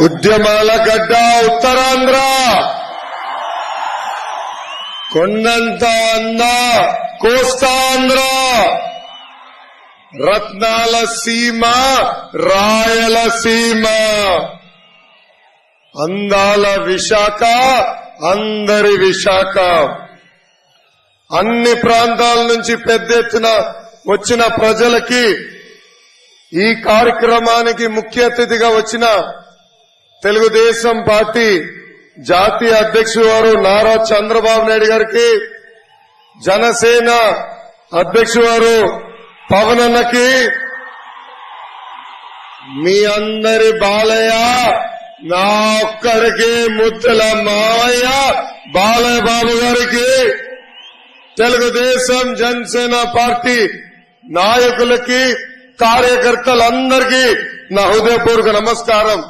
ఉద్యమాల గడ్డ ఉత్తరాంధ్ర. కొండంత అన్న కోస్తాంధ్ర. రత్నాల సీమ రాయలసీమ అందాల విశాఖ అందరి విశాఖ. అన్ని ప్రాంతాల నుంచి పెద్ద ఎత్తున వచ్చిన ప్రజలకి ఈ కార్యక్రమానికి ముఖ్య అతిథిగా వచ్చిన తెలుగుదేశం పార్టీ జాతీయ అధ్యక్షుడు వారు నారా చంద్రబాబు నాయుడు గారికి జనసేన అధ్యక్షుడు వారు పవన్ అన్నకి మీ అందరి బాలయ్య నా ఒక్కడికి ముద్దల మాయ బాలయ్య బాబు గారికి తెలుగుదేశం జనసేన పార్టీ నాయకులకి కార్యకర్తలందరికీ నా హృదయపూర్వక నమస్కారం.